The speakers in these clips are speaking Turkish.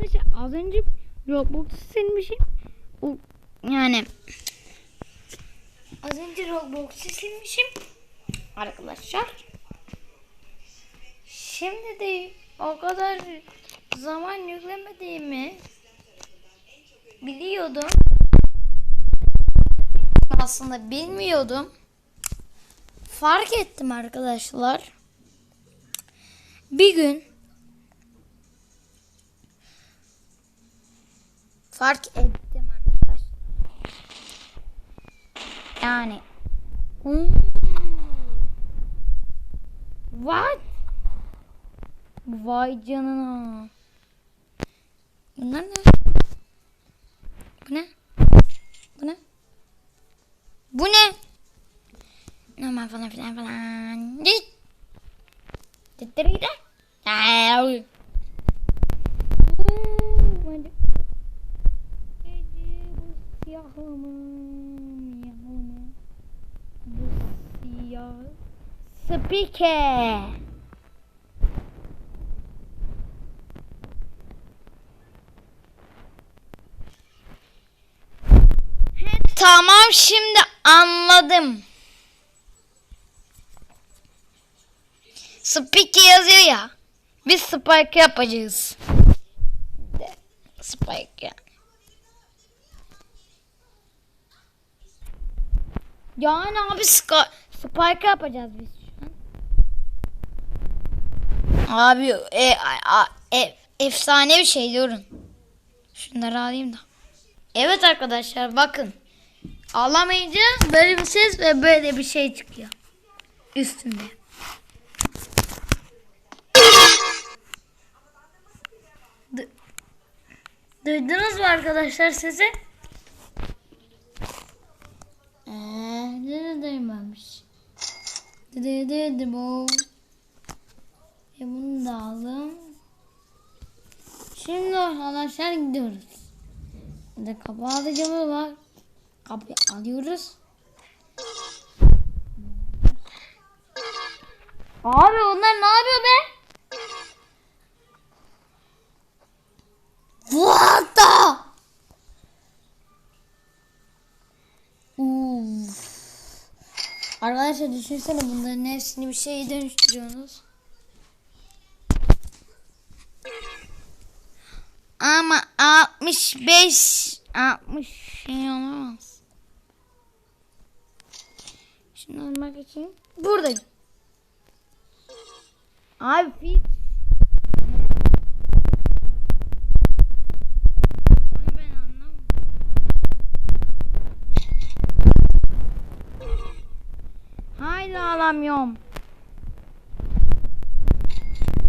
arkadaşlar az önce Roblox'u silmişim. O yani az önce Roblox'u silmişim arkadaşlar. Şimdi de o kadar zaman yüklemediğimi biliyordum. Aslında bilmiyordum. Fark ettim arkadaşlar. Bir gün fark ettim arkadaşlar. Yani Hmm. What? Vay canına. Bunlar ne? Bu ne? Bu ne? Bu ne? Normal falan filan falan. Git. Titiride. Ay. Gece bu siyahlı mı? Miyahlı mı? Bu siyah. Speaker. Tamam şimdi anladım. Spike yazıyor ya. Biz spike yapacağız. Spike yani. Yani abi spike yapacağız biz şu an. Abi e, a, e, efsane bir şey durun. Şunları alayım da. Evet arkadaşlar bakın. Ağlamayınca böyle bir ses ve böyle bir şey çıkıyor. Üstünde. Du- Duydunuz mu arkadaşlar sesi? Eee ne duymamış. Dı dı dı bu. E bunu da aldım. Şimdi arkadaşlar gidiyoruz. Burada kapı alıcımız var. Kapıyı alıyoruz. Abi onlar ne yapıyor be? What the? Arkadaşlar düşünsene bunların hepsini bir şeye dönüştürüyorsunuz. Ama 65 60 şey olamaz. Şimdi almak için buradayım. Abi fit. Onu ben anlamadım. Haydi alamıyorum.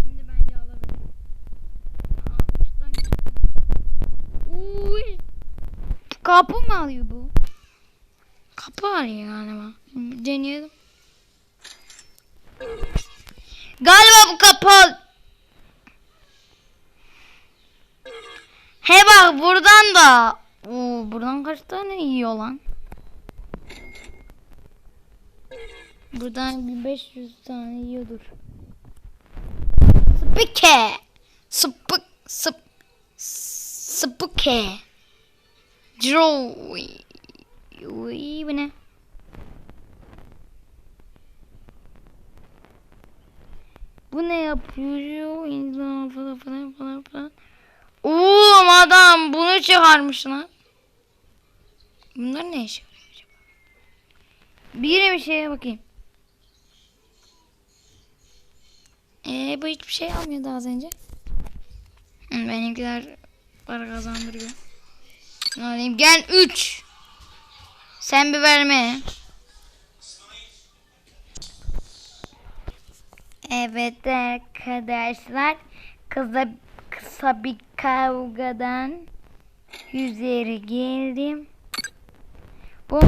Şimdi bence alabilirim. 60'dan Uy. Kapı mı alıyor bu? Kapı arıyor galiba. Deneyelim. Galiba bu kapı. He bak buradan da. Oo, buradan kaç tane yiyor lan? Buradan bir 500 tane yiyordur. Spike. Spık. Sıp. Spike. Joy. Uy, bu ne? Bu ne yapıyor? İnsan falan falan falan falan. Oo adam bunu çıkarmış lan. Bunlar ne işe yarıyor acaba? Bir bir şeye bakayım. Ee bu hiçbir şey almıyordu az önce. Benimkiler para kazandırıyor. Ne alayım? Gel 3. Sen bir verme. Evet arkadaşlar. Kısa, kısa bir kavgadan üzeri geldim. Bu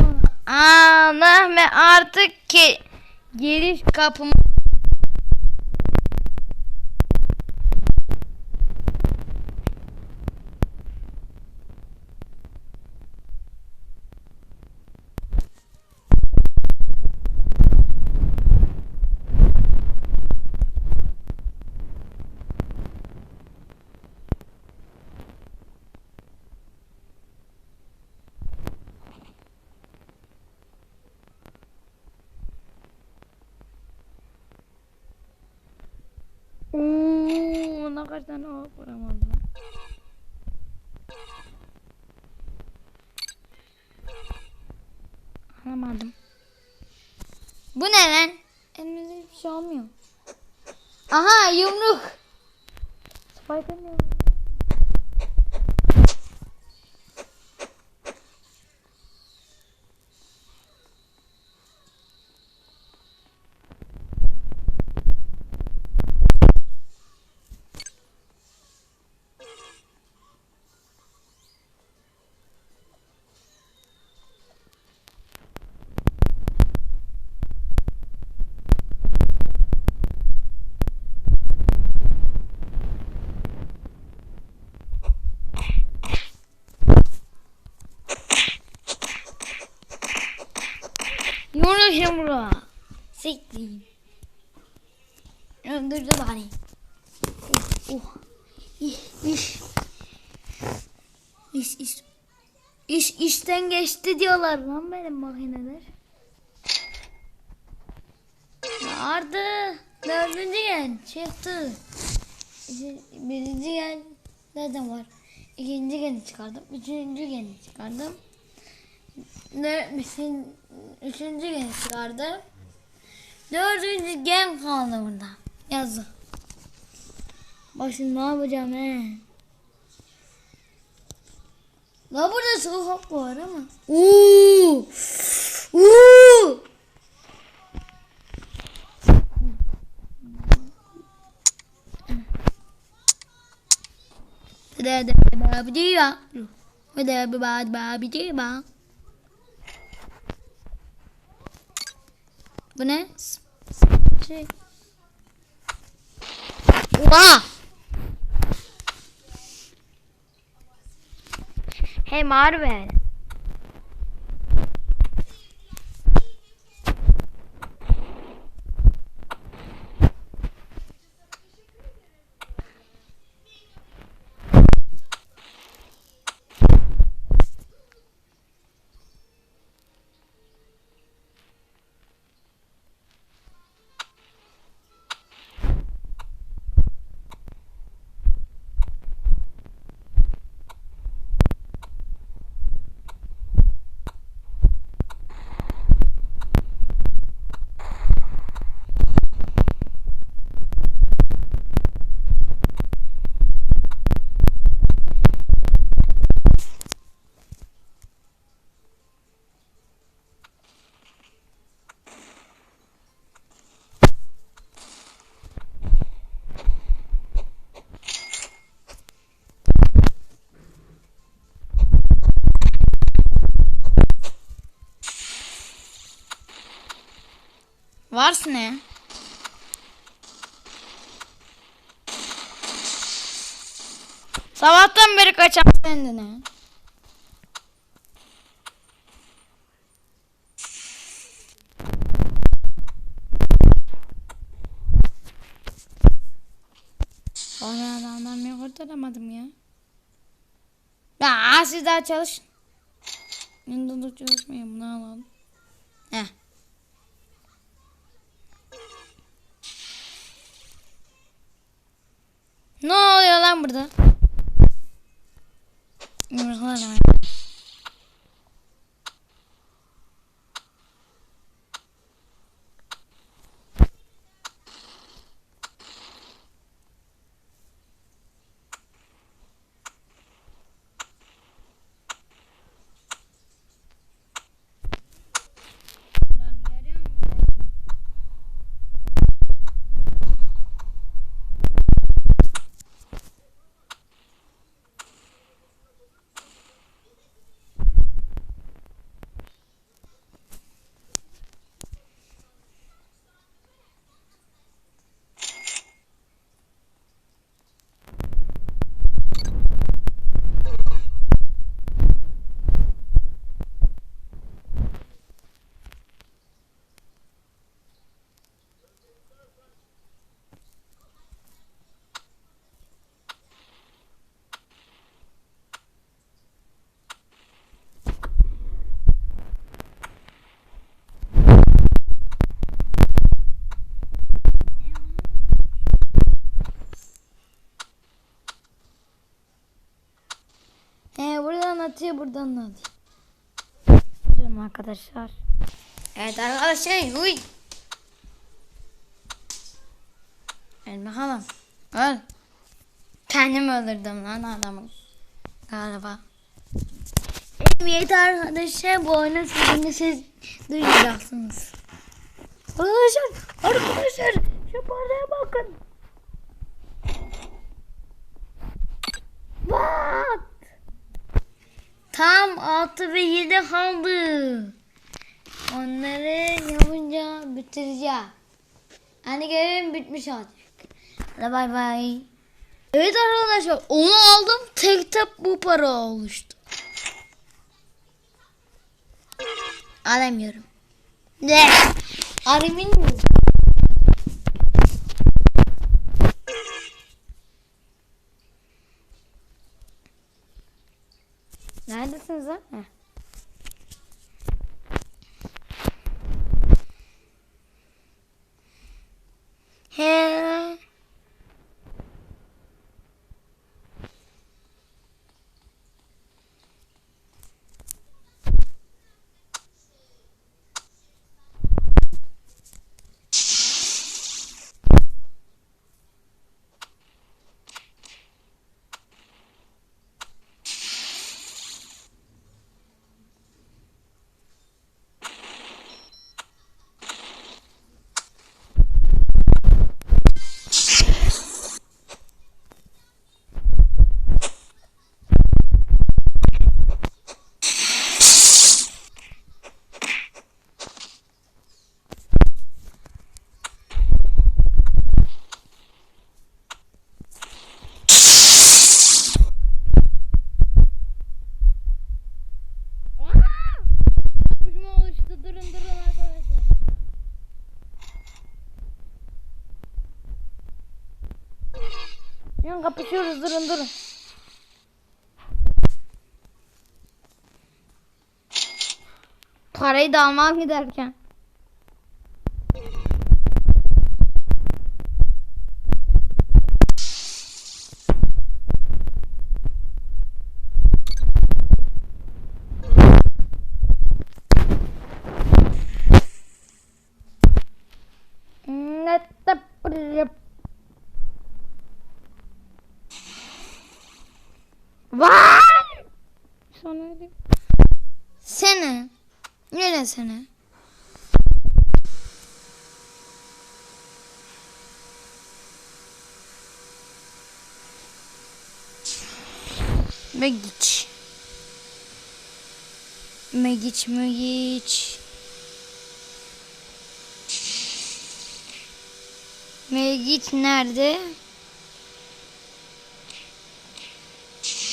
Allah artık ki giriş kapımı Aa kaç tane ok vuramadım lan. Anlamadım. Bu ne lan? Elimizde hiçbir şey olmuyor. Aha yumruk. Spiderman. Yumruk yumruğa. Siktir. Öldürdü beni. Oh. İş, iş. İş, iş. İş, işten geçti diyorlar lan benim makineler. Vardı. Dördüncü gen çıktı. Birinci gen zaten var. İkinci geni çıkardım. Üçüncü geni çıkardım. Ne, beşin, üçüncü gen çıkardım. Dördüncü gen kaldı burada. Yazık. Bak şimdi ne yapacağım he. La burada sokak var ama. Uuu. Uuu. Hadi hadi babi diyor. Hadi babi babi diyor. Bu ne? Şey. Oha! Hey Marvel. Varsın ne? Sabahtan beri kaçan kendine. Sonra adamdan bir kurtaramadım ya. Ya siz daha çalışın. Windows çalışmıyor bunu alalım. Heh. Lan burada? Yumruklar var. Atıyor buradan da atıyor. Durun arkadaşlar. Evet arkadaşlar huy. Öl bakalım. Öl. Kendim öldürdüm lan adamı. Galiba. Evet arkadaşlar bu oyunu sizin de siz duyacaksınız. Arkadaşlar, arkadaşlar şu paraya bakın. Bak. Tam 6 ve 7 kaldı. Onları yapınca bitireceğim. Hani görevim bitmiş olacak. Hadi bay bay. Evet arkadaşlar onu aldım. Tek tek bu para oluştu. Alamıyorum. Ne? Aramın mı? desenhar. Yan kapışıyoruz. Durun durun. Parayı da almam giderken. Ne de Vay! Sana öyle. Sene. Nere sene? Megiç. Megiç, Megiç. Megiç nerede?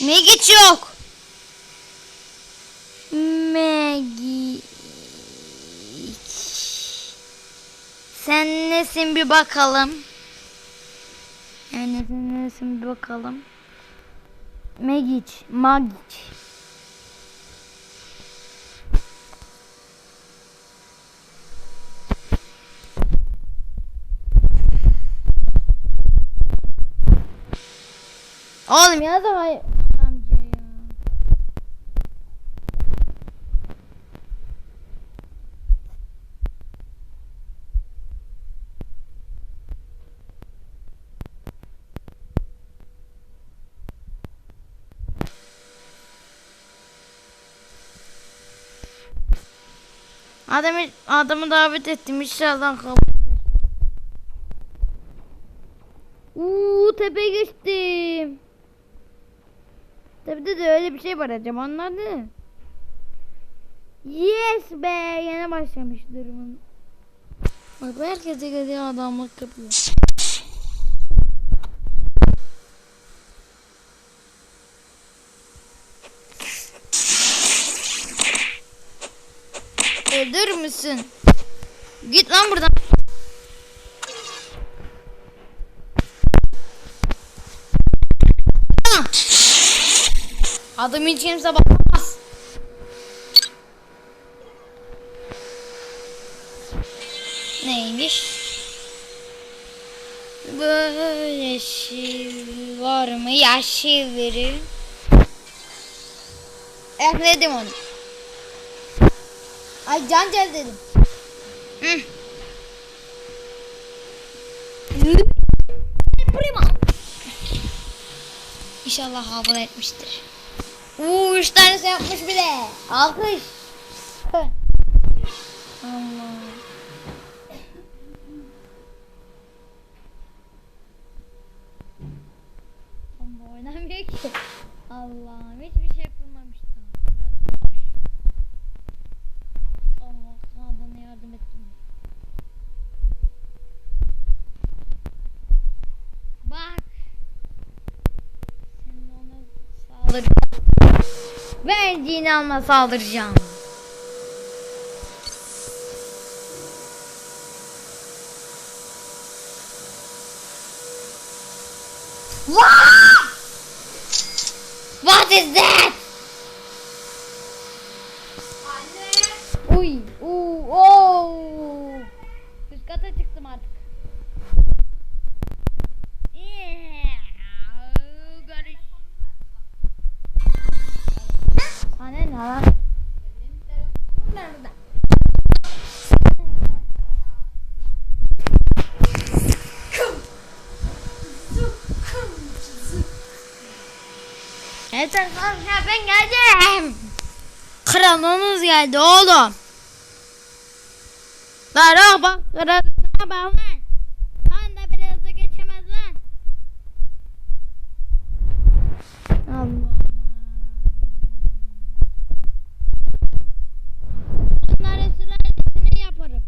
Megiç yok. Megiç. Sen nesin bir bakalım. Yani sen nesin bir bakalım. Megiç, Magiç. Oğlum ya da hayır. Adamı, adamı davet ettim inşallah kabul eder. Uuu tepe geçtim. Tepede de öyle bir şey var acaba onlar ne? Yes be yine başlamış durumun. Bak herkese geliyor adamlık yapıyor. Öldür müsün? Git lan buradan. Ah! Adım hiç kimse bakamaz. Neymiş? Böyle şey var mı? Yaş şiveri. ekledim onu. Ay can gel dedim. Hı. Prima. İnşallah hafıza etmiştir. Uuu üç tanesi yapmış bile. Alkış. Hı. Allah. Ama oynamıyor ki. Allah'ım hiçbir şey yapılmamış daha. Biraz- Allah sağdan yardım etsin. Bak. Senin ona saldıracağım. Alma saldıracağım. What? What is that? Uy, uu, ben geldim. Kralımız geldi oğlum. Lara bak kralına bak lan. Lan da biraz hızlı geçemez lan. Yaparım.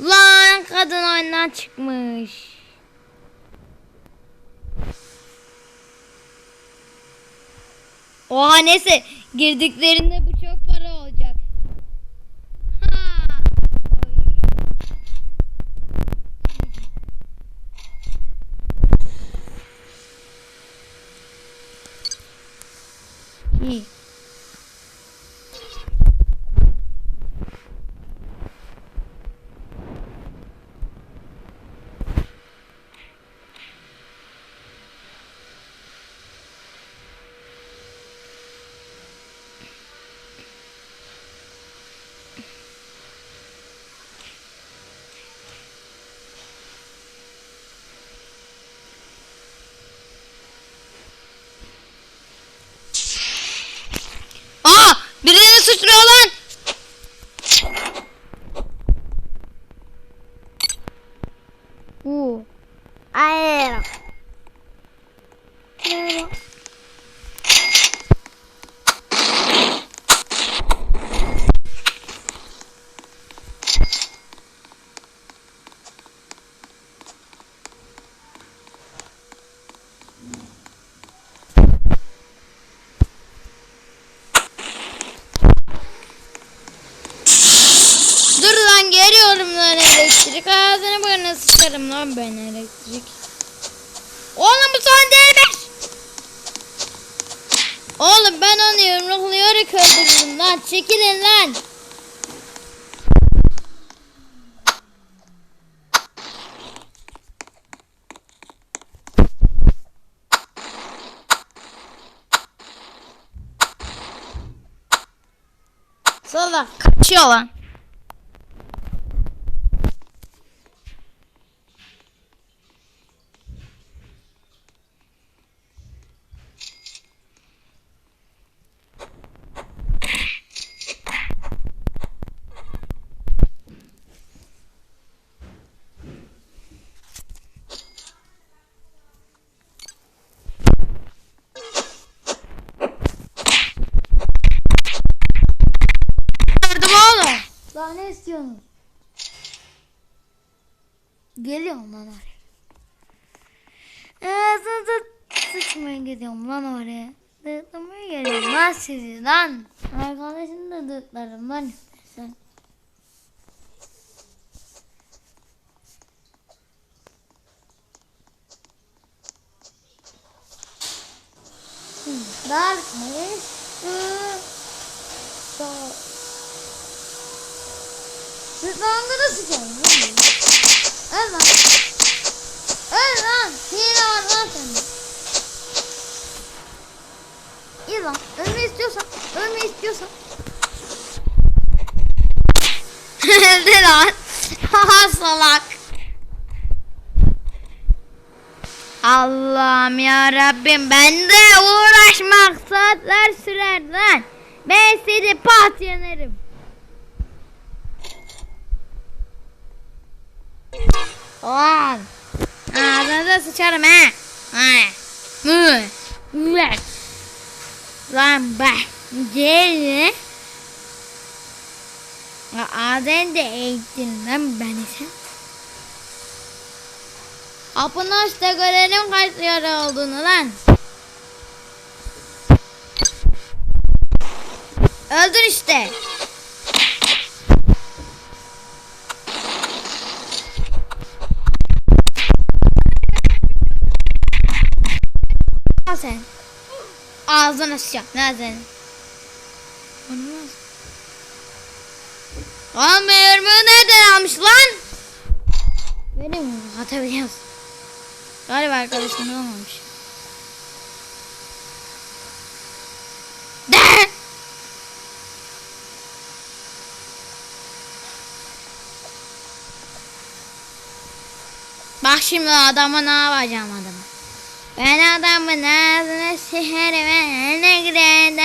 Lan kadın oyundan çıkmış. Oha neyse girdiklerinde bu çok para olacak. Ha. İyi. Aa birini sıçrıyor lan. Uuu. Ay. Dur lan geliyorum lan elektrik. Ağzını bana sıçarım lan ben elektrik. Oğlum bu son değilmiş. Oğlum ben onu yumruklayarak öldürürüm lan. Çekilin lan. Salak kaçıyor lan. Yardım oğlum. Daha ne istiyorsunuz? Geliyorum lan oraya. Ağzınıza sıçmaya gidiyorum lan oraya. Dıklamaya geliyorum lan sizi lan. Arkadaşını da dıklarım lan istersen. Darkness. So. Rütbanlara sıçarım. Öl lan. Öl lan. Hile var lan sende. İyi lan. Ölme istiyorsan. Ölme istiyorsan. Öldü lan. Haha salak. Allah'ım ya Rabbim ben de uğraşmak saatler sürer lan. Ben seni pat yanarım. Lan. Ağzınıza sıçarım he. Lan bak. Gel. Ağzını da eğittin lan beni sen. Kapını aç da görelim kaç yara olduğunu lan. Öldür işte. Ağzını sıçacağım senin. Olmaz. Lan mermi nereden almış lan? Benim atabiliyoruz. Galiba arkadaşım olmamış. Bak şimdi adamı ne yapacağım adamı. Ben adamın ağzına siherim ne gireyim.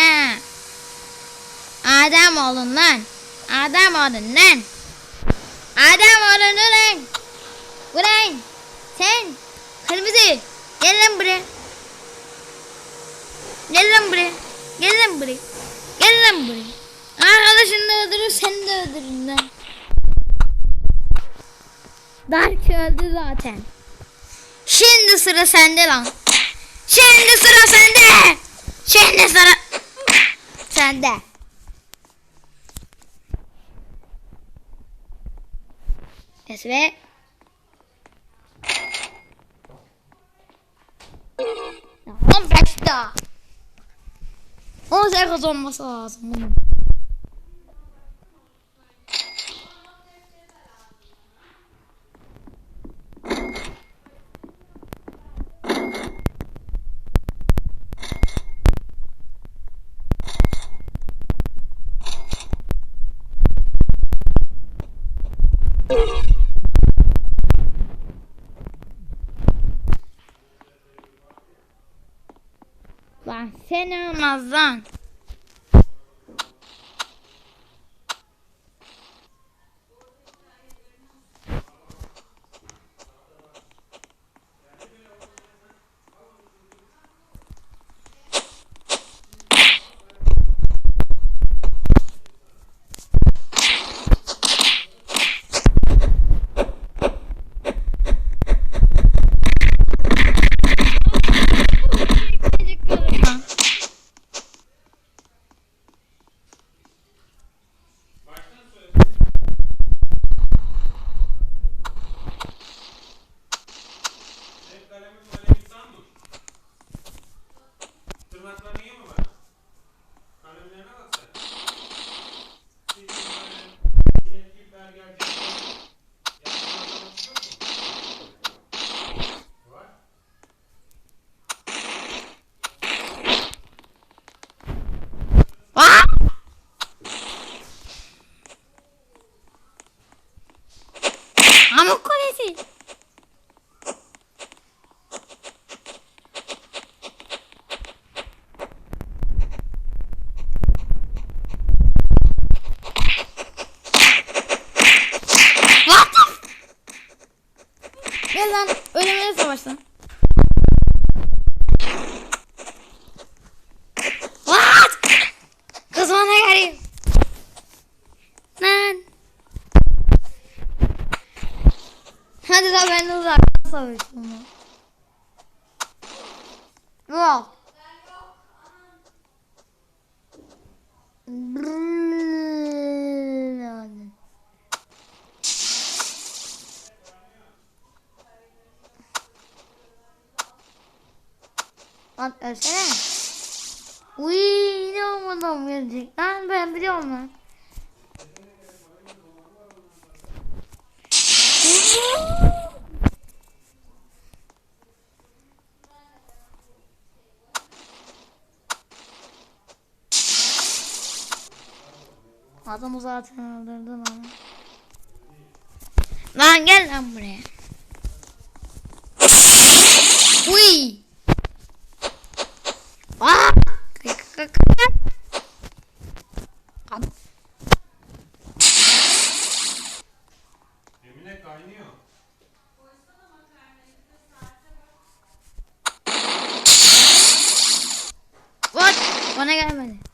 Adam olun lan. Adam olun lan. Adam olun lan. Ulan sen kırmızı gel lan buraya. Gel lan buraya. Gel lan buraya. Gel lan buraya. Arkadaşını da öldürür seni de öldürür lan. Dark öldü zaten. Şimdi sıra sende lan. Şimdi sıra sende. Şimdi sıra sende. Yes ve Ya 15 daha. 18 olması lazım bunun. Lan sen olmaz lan. Senin kalemin kalem insan mı? Tırnakların iyi mi var? Kalemlerine bak sen. Senin kalem, Cüneyt İlber gelecek. Yaptığın adam yok mu? Var. Aa! Amuk kulesi. What the- Gel lan ölümüne savaşsın. What? Kız bana geliyor. Lan. Hadi lan ben de uzak savaştım. Yok. Lan ölsene. Uy ne olmadan gelecek lan ben biliyorum lan. Adamı zaten öldürdün ama. Lan gel lan buraya. Bana gelmedi.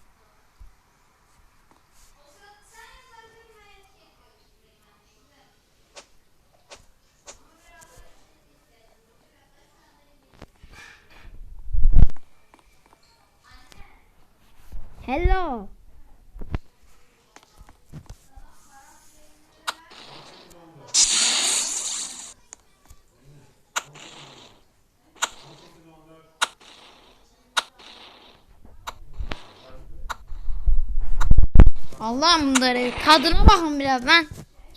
Allah'ım bunları tadına bakın biraz lan.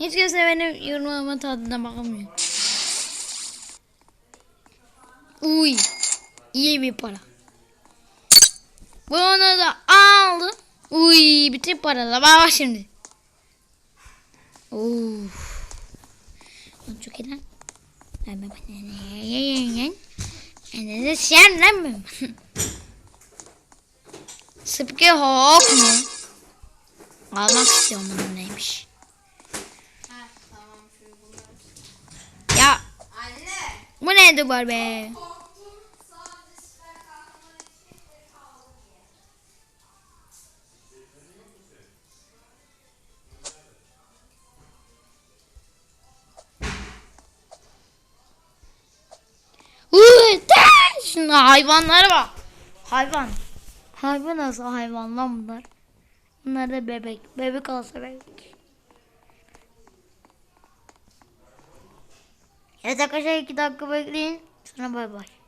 Hiç kimse benim yorumumun tadına bakamıyor. Uy. İyi bir para. Bunu da aldım. Uy bütün paralar. Bak bak şimdi. Lan Çok iyi lan. Ben ben ben. Ben sen lan mı? Sıpkı hok mu? Almak istiyorum bunun neymiş. Ha tamam. Ya Anne. bu ne duvar be? Şuna hayvanlara bak. Hayvan. Hayvan nasıl hayvan lan bunlar? Bunlar da bebek. Bebek olsa bebek. Evet arkadaşlar iki dakika bekleyin. Sonra bay bay.